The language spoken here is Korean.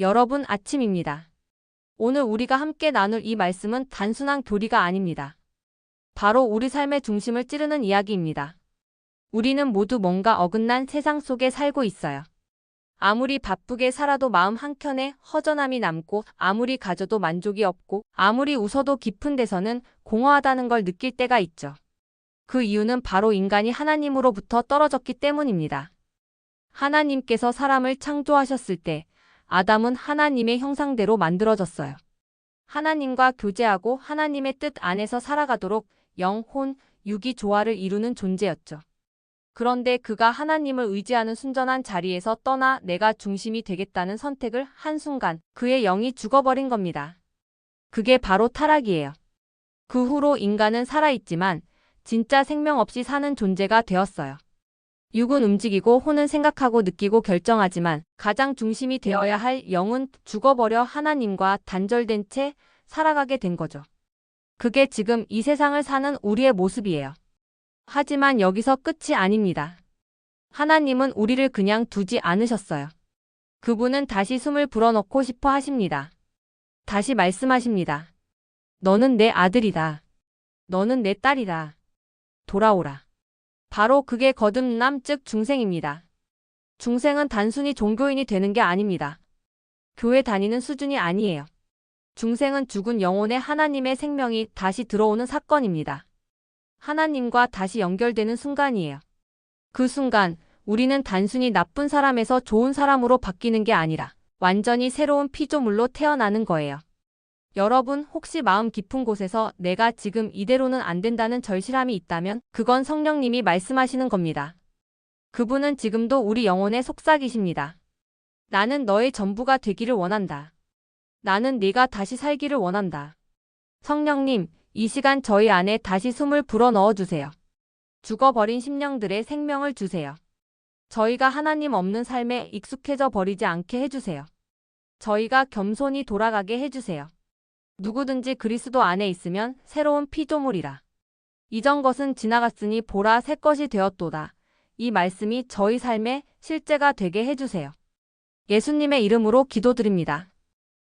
여러분 아침입니다. 오늘 우리가 함께 나눌 이 말씀은 단순한 교리가 아닙니다. 바로 우리 삶의 중심을 찌르는 이야기입니다. 우리는 모두 뭔가 어긋난 세상 속에 살고 있어요. 아무리 바쁘게 살아도 마음 한켠에 허전함이 남고 아무리 가져도 만족이 없고 아무리 웃어도 깊은 데서는 공허하다는 걸 느낄 때가 있죠. 그 이유는 바로 인간이 하나님으로부터 떨어졌기 때문입니다. 하나님께서 사람을 창조하셨을 때 아담은 하나님의 형상대로 만들어졌어요. 하나님과 교제하고 하나님의 뜻 안에서 살아가도록 영혼, 육이 조화를 이루는 존재였죠. 그런데 그가 하나님을 의지하는 순전한 자리에서 떠나 내가 중심이 되겠다는 선택을 한순간 그의 영이 죽어버린 겁니다. 그게 바로 타락이에요. 그 후로 인간은 살아있지만 진짜 생명 없이 사는 존재가 되었어요. 육은 움직이고 혼은 생각하고 느끼고 결정하지만 가장 중심이 되어야 할 영은 죽어버려 하나님과 단절된 채 살아가게 된 거죠. 그게 지금 이 세상을 사는 우리의 모습이에요. 하지만 여기서 끝이 아닙니다. 하나님은 우리를 그냥 두지 않으셨어요. 그분은 다시 숨을 불어넣고 싶어 하십니다. 다시 말씀하십니다. 너는 내 아들이다. 너는 내 딸이다. 돌아오라. 바로 그게 거듭남 즉 중생입니다. 중생은 단순히 종교인이 되는 게 아닙니다. 교회 다니는 수준이 아니에요. 중생은 죽은 영혼의 하나님의 생명이 다시 들어오는 사건입니다. 하나님과 다시 연결되는 순간이에요. 그 순간 우리는 단순히 나쁜 사람에서 좋은 사람으로 바뀌는 게 아니라 완전히 새로운 피조물로 태어나는 거예요. 여러분 혹시 마음 깊은 곳에서 내가 지금 이대로는 안 된다는 절실함이 있다면 그건 성령님이 말씀하시는 겁니다. 그분은 지금도 우리 영혼의 속삭이십니다. 나는 너의 전부가 되기를 원한다. 나는 네가 다시 살기를 원한다. 성령님, 이 시간 저희 안에 다시 숨을 불어 넣어 주세요. 죽어버린 심령들의 생명을 주세요. 저희가 하나님 없는 삶에 익숙해져 버리지 않게 해주세요. 저희가 겸손히 돌아가게 해주세요. 누구든지 그리스도 안에 있으면 새로운 피조물이라. 이전 것은 지나갔으니 보라 새 것이 되었도다. 이 말씀이 저희 삶의 실제가 되게 해주세요. 예수님의 이름으로 기도드립니다.